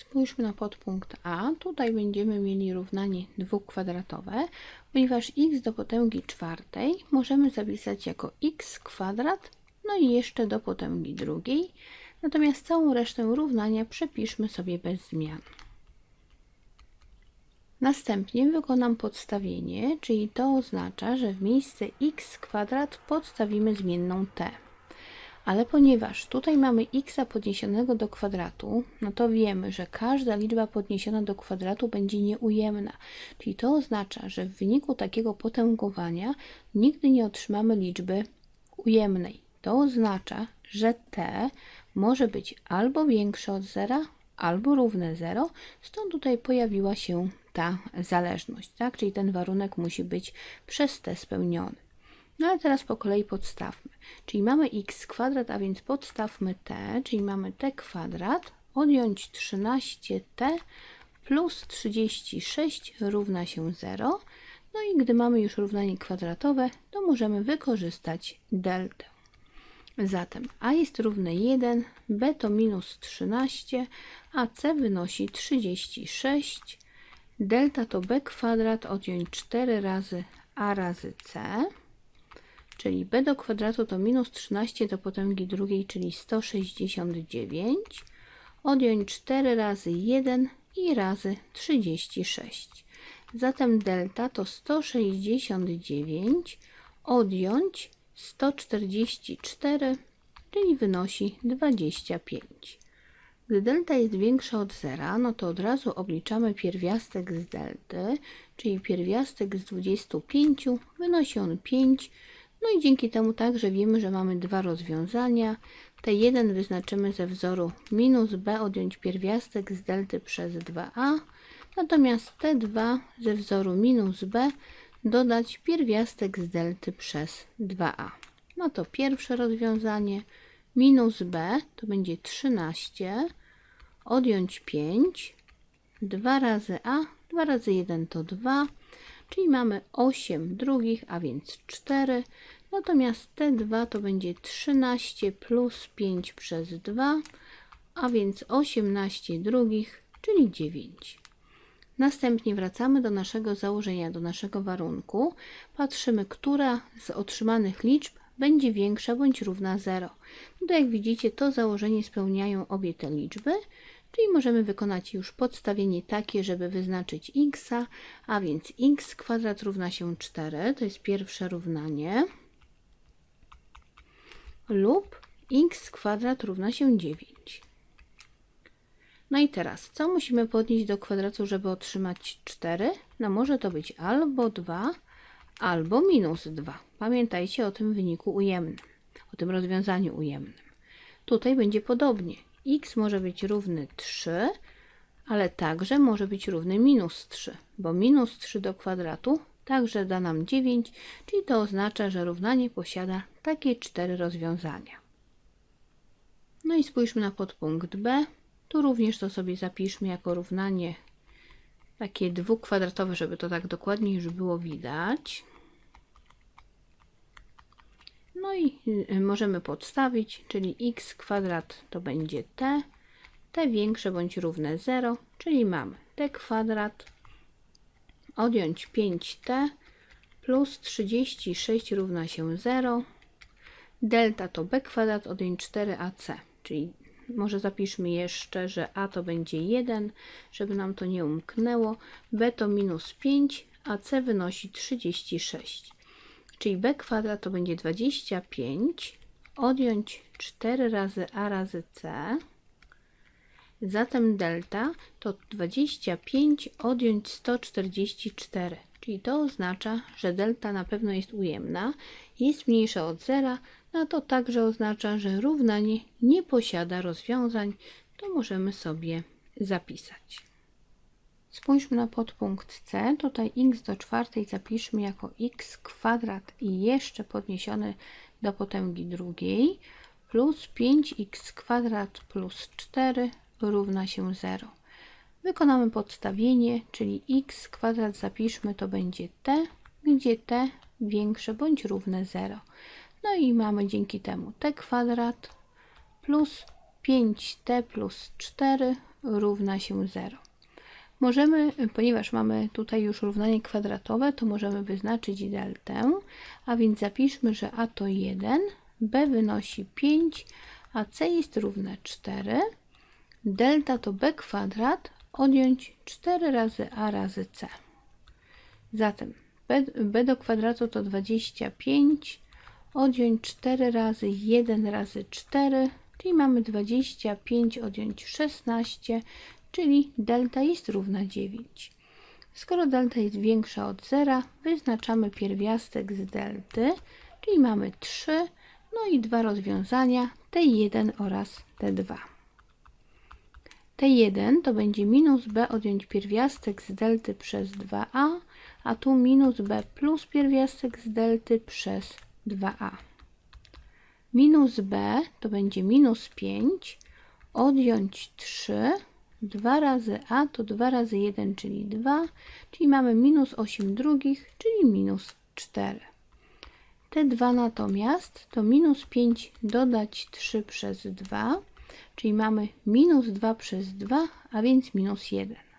Spójrzmy na podpunkt A. Tutaj będziemy mieli równanie dwukwadratowe, ponieważ x do potęgi czwartej możemy zapisać jako x kwadrat, no i jeszcze do potęgi drugiej. Natomiast całą resztę równania przepiszmy sobie bez zmian. Następnie wykonam podstawienie, czyli to oznacza, że w miejsce x kwadrat podstawimy zmienną t. Ale ponieważ tutaj mamy x podniesionego do kwadratu, no to wiemy, że każda liczba podniesiona do kwadratu będzie nieujemna. Czyli to oznacza, że w wyniku takiego potęgowania nigdy nie otrzymamy liczby ujemnej. To oznacza, że t może być albo większe od zera, albo równe 0, stąd tutaj pojawiła się ta zależność, tak? Czyli ten warunek musi być przez t spełniony. No ale teraz po kolei podstawmy. Czyli mamy x kwadrat, a więc podstawmy t, czyli mamy t kwadrat, odjąć 13t plus 36 równa się 0. No i gdy mamy już równanie kwadratowe, to możemy wykorzystać deltę. Zatem a jest równe 1, b to minus 13, a c wynosi 36. Delta to b kwadrat odjąć 4 razy a razy c, czyli b do kwadratu to minus 13 do potęgi drugiej, czyli 169. Odjąć 4 razy 1 i razy 36. Zatem delta to 169 odjąć 144, czyli wynosi 25. Gdy delta jest większa od zera, no to od razu obliczamy pierwiastek z delty, czyli pierwiastek z 25 wynosi on 5. No i dzięki temu także wiemy, że mamy dwa rozwiązania. T1 wyznaczymy ze wzoru minus b odjąć pierwiastek z delty przez 2a, natomiast T2 ze wzoru minus b dodać pierwiastek z delty przez 2a. No to pierwsze rozwiązanie minus b to będzie 13, odjąć 5, 2 razy a, 2 razy 1 to 2, czyli mamy 8 drugich, a więc 4. Natomiast T2 to będzie 13 plus 5 przez 2, a więc 18 drugich, czyli 9. Następnie wracamy do naszego założenia, do naszego warunku. Patrzymy, która z otrzymanych liczb będzie większa bądź równa 0. Tutaj jak widzicie to założenie spełniają obie te liczby, czyli możemy wykonać już podstawienie takie, żeby wyznaczyć x, a więc x kwadrat równa się 4, to jest pierwsze równanie, lub x kwadrat równa się 9. No i teraz, co musimy podnieść do kwadratu, żeby otrzymać 4? No może to być albo 2, albo minus 2. Pamiętajcie o tym wyniku ujemnym, o tym rozwiązaniu ujemnym. Tutaj będzie podobnie. X może być równy 3, ale także może być równy minus 3, bo minus 3 do kwadratu także da nam 9, czyli to oznacza, że równanie posiada takie cztery rozwiązania. No i spójrzmy na podpunkt B. Tu również to sobie zapiszmy jako równanie takie dwukwadratowe, żeby to tak dokładnie już było widać. No i y, możemy podstawić, czyli x kwadrat to będzie t, t większe bądź równe 0, czyli mamy t kwadrat odjąć 5t plus 36 równa się 0, delta to b kwadrat odjąć 4ac, czyli może zapiszmy jeszcze, że a to będzie 1, żeby nam to nie umknęło, b to minus 5, a c wynosi 36. Czyli b kwadrat to będzie 25, odjąć 4 razy a razy c, zatem delta to 25 odjąć 144. Czyli to oznacza, że delta na pewno jest ujemna, jest mniejsza od zera, no to także oznacza, że równanie nie posiada rozwiązań, to możemy sobie zapisać. Spójrzmy na podpunkt C. Tutaj x do czwartej zapiszmy jako x kwadrat i jeszcze podniesiony do potęgi drugiej plus 5x kwadrat plus 4 równa się 0. Wykonamy podstawienie, czyli x kwadrat zapiszmy to będzie t, gdzie t większe bądź równe 0. No i mamy dzięki temu t kwadrat plus 5t plus 4 równa się 0. Możemy, ponieważ mamy tutaj już równanie kwadratowe, to możemy wyznaczyć deltę, a więc zapiszmy, że a to 1, b wynosi 5, a c jest równe 4. Delta to b kwadrat, odjąć 4 razy a razy c. Zatem b, b do kwadratu to 25, odjąć 4 razy 1 razy 4, czyli mamy 25 odjąć 16, czyli delta jest równa 9. Skoro delta jest większa od 0, wyznaczamy pierwiastek z delty, czyli mamy 3, no i dwa rozwiązania, T1 oraz T2. T1 to będzie minus b odjąć pierwiastek z delty przez 2a, a tu minus b plus pierwiastek z delty przez 2a. Minus b to będzie minus 5, odjąć 3, 2 razy a to 2 razy 1, czyli 2, czyli mamy minus 8 drugich, czyli minus 4. Te 2 natomiast to minus 5 dodać 3 przez 2, czyli mamy minus 2 przez 2, a więc minus 1.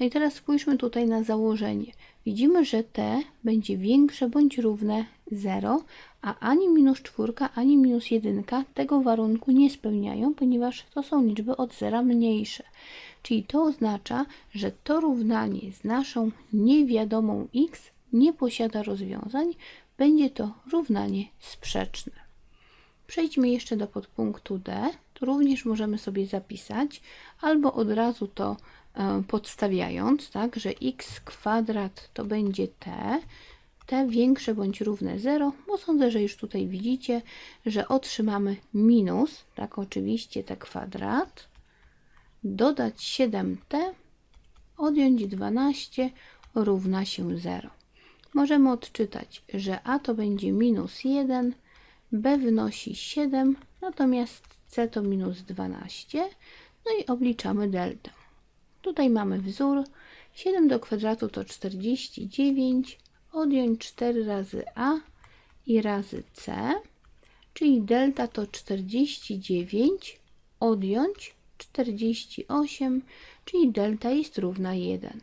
No i teraz spójrzmy tutaj na założenie. Widzimy, że t będzie większe bądź równe 0, a ani minus 4, ani minus 1 tego warunku nie spełniają, ponieważ to są liczby od 0 mniejsze. Czyli to oznacza, że to równanie z naszą niewiadomą x nie posiada rozwiązań, będzie to równanie sprzeczne. Przejdźmy jeszcze do podpunktu D. Tu również możemy sobie zapisać albo od razu to podstawiając, tak, że x kwadrat to będzie t, t większe bądź równe 0, bo sądzę, że już tutaj widzicie, że otrzymamy minus, tak oczywiście t kwadrat, dodać 7t, odjąć 12 równa się 0. Możemy odczytać, że a to będzie minus 1, b wynosi 7, natomiast c to minus 12, no i obliczamy deltę. Tutaj mamy wzór, 7 do kwadratu to 49, odjąć 4 razy a i razy c, czyli delta to 49, odjąć 48, czyli delta jest równa 1.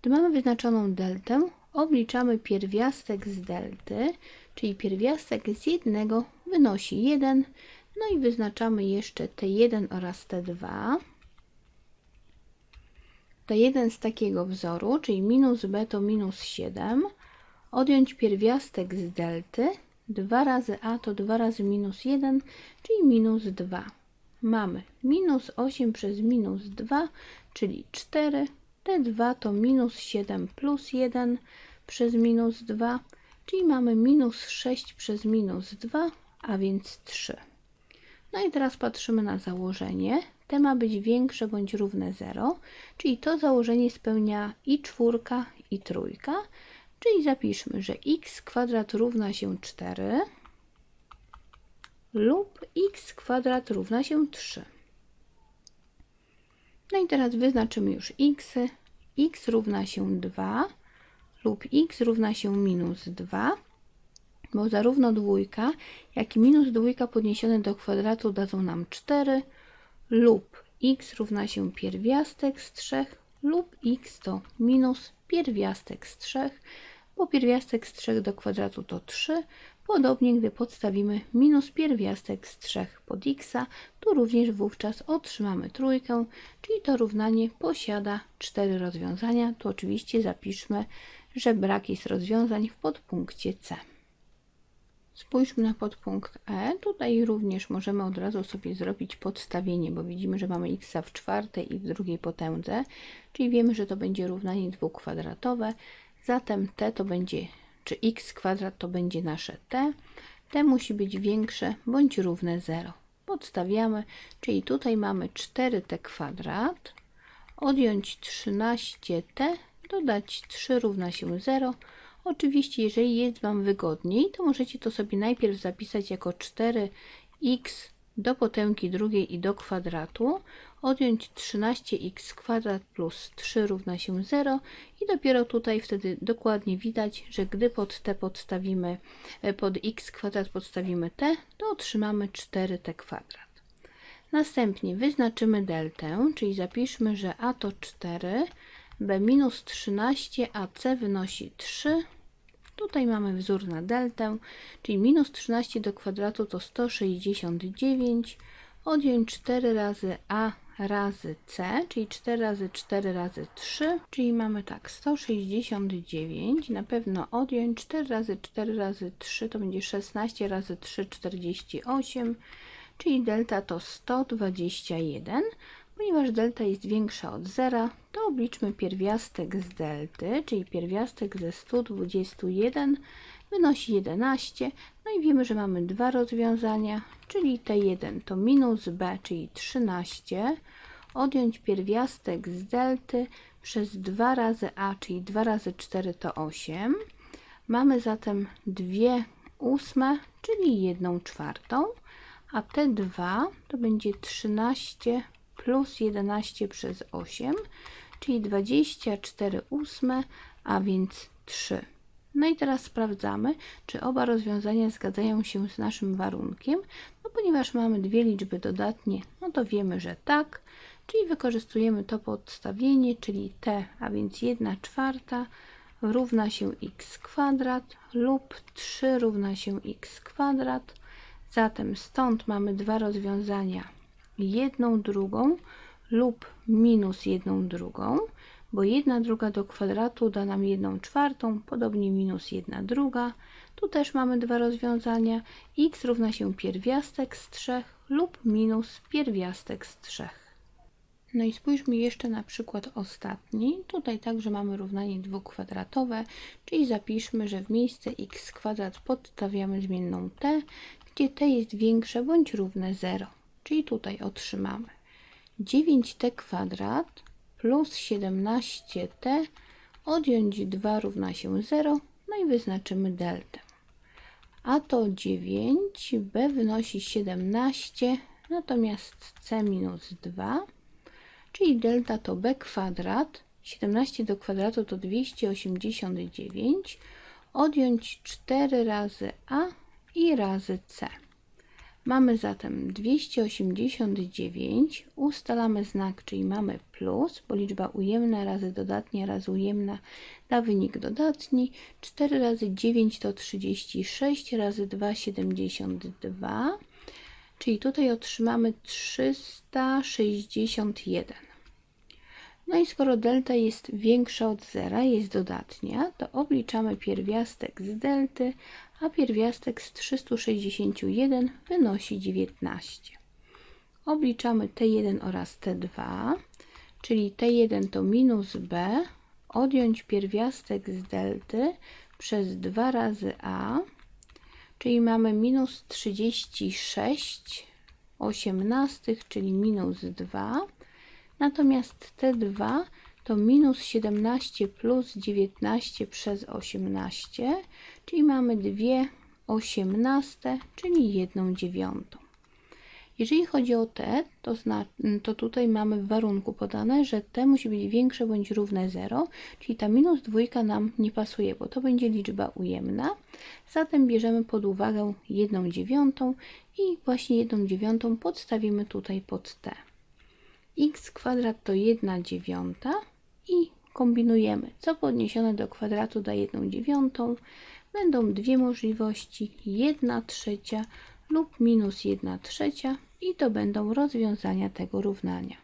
Gdy mamy wyznaczoną deltę, obliczamy pierwiastek z delty, czyli pierwiastek z jednego wynosi 1, no i wyznaczamy jeszcze T1 oraz T2. T1 z takiego wzoru, czyli minus b to minus 7, odjąć pierwiastek z delty, 2 razy a to 2 razy minus 1, czyli minus 2. Mamy minus 8 przez minus 2, czyli 4, T2 to minus 7 plus 1 przez minus 2, czyli mamy minus 6 przez minus 2, a więc 3. No i teraz patrzymy na założenie. T ma być większe bądź równe 0, czyli to założenie spełnia i czwórka, i trójka, czyli zapiszmy, że x kwadrat równa się 4 lub x kwadrat równa się 3. No i teraz wyznaczymy już x. x równa się 2 lub x równa się minus 2, bo zarówno dwójka, jak i minus dwójka podniesione do kwadratu dadzą nam 4 lub x równa się pierwiastek z 3 lub x to minus pierwiastek z 3, bo pierwiastek z 3 do kwadratu to 3, Podobnie, gdy podstawimy minus pierwiastek z 3 pod x, to również wówczas otrzymamy trójkę, czyli to równanie posiada 4 rozwiązania. Tu oczywiście zapiszmy, że brak jest rozwiązań w podpunkcie C. Spójrzmy na podpunkt E. Tutaj również możemy od razu sobie zrobić podstawienie, bo widzimy, że mamy x w czwartej i w drugiej potędze, czyli wiemy, że to będzie równanie dwukwadratowe. Zatem t to będzie czy x kwadrat to będzie nasze t. t musi być większe bądź równe 0. Podstawiamy, czyli tutaj mamy 4t kwadrat, odjąć 13t, dodać 3 równa się 0. Oczywiście, jeżeli jest Wam wygodniej, to możecie to sobie najpierw zapisać jako 4x do potęgi drugiej i do kwadratu, odjąć 13x kwadrat plus 3 równa się 0 i dopiero tutaj wtedy dokładnie widać, że gdy pod t podstawimy, e, pod x kwadrat podstawimy t, to otrzymamy 4t kwadrat. Następnie wyznaczymy deltę, czyli zapiszmy, że a to 4, b minus 13, a c wynosi 3. Tutaj mamy wzór na deltę, czyli minus 13 do kwadratu to 169. Odjąć 4 razy a razy c, czyli 4 razy 4 razy 3, czyli mamy tak 169. Na pewno odjąć 4 razy 4 razy 3 to będzie 16 razy 3 48 czyli delta to 121. Ponieważ delta jest większa od zera, to obliczmy pierwiastek z delty, czyli pierwiastek ze 121 wynosi 11. No i wiemy, że mamy dwa rozwiązania, czyli T1 to minus B, czyli 13. Odjąć pierwiastek z delty przez 2 razy A, czyli 2 razy 4 to 8. Mamy zatem 2 ósme, czyli 1 czwartą a T2 to będzie 13 plus 11 przez 8, czyli 24 ósme, a więc 3. No i teraz sprawdzamy, czy oba rozwiązania zgadzają się z naszym warunkiem. No ponieważ mamy dwie liczby dodatnie, no to wiemy, że tak, czyli wykorzystujemy to podstawienie, czyli t, a więc 1 czwarta równa się x kwadrat lub 3 równa się x kwadrat Zatem stąd mamy dwa rozwiązania, jedną drugą lub minus jedną drugą, bo jedna druga do kwadratu da nam jedną czwartą, podobnie minus jedna druga. Tu też mamy dwa rozwiązania, x równa się pierwiastek z 3 lub minus pierwiastek z 3. No i spójrzmy jeszcze na przykład ostatni. Tutaj także mamy równanie dwukwadratowe, czyli zapiszmy, że w miejsce x kwadrat podstawiamy zmienną t, gdzie t jest większe bądź równe 0. Czyli tutaj otrzymamy 9t kwadrat plus 17t odjąć 2 równa się 0, no i wyznaczymy deltę. A to 9, b wynosi 17, natomiast c minus 2, czyli delta to b kwadrat, 17 do kwadratu to 289, odjąć 4 razy a i razy C. Mamy zatem 289, ustalamy znak, czyli mamy plus, bo liczba ujemna razy dodatnia razy ujemna da wynik dodatni. 4 razy 9 to 36, razy 2 72, czyli tutaj otrzymamy 361. No i skoro delta jest większa od zera, jest dodatnia, to obliczamy pierwiastek z delty, a pierwiastek z 361 wynosi 19. Obliczamy T1 oraz T2, czyli T1 to minus B, odjąć pierwiastek z delty przez 2 razy A, czyli mamy minus 36 osiemnastych, czyli minus 2, natomiast T2 to minus 17 plus 19 przez 18, czyli mamy 2 osiemnaste, czyli 1 dziewiątą. Jeżeli chodzi o t, to, to tutaj mamy w warunku podane, że t musi być większe bądź równe 0, czyli ta minus dwójka nam nie pasuje, bo to będzie liczba ujemna. Zatem bierzemy pod uwagę 1 dziewiątą i właśnie 1 dziewiątą podstawimy tutaj pod t. x kwadrat to 1 dziewiąta, i kombinujemy, co podniesione do kwadratu da 1 dziewiątą. Będą dwie możliwości, 1 trzecia lub minus 1 trzecia i to będą rozwiązania tego równania.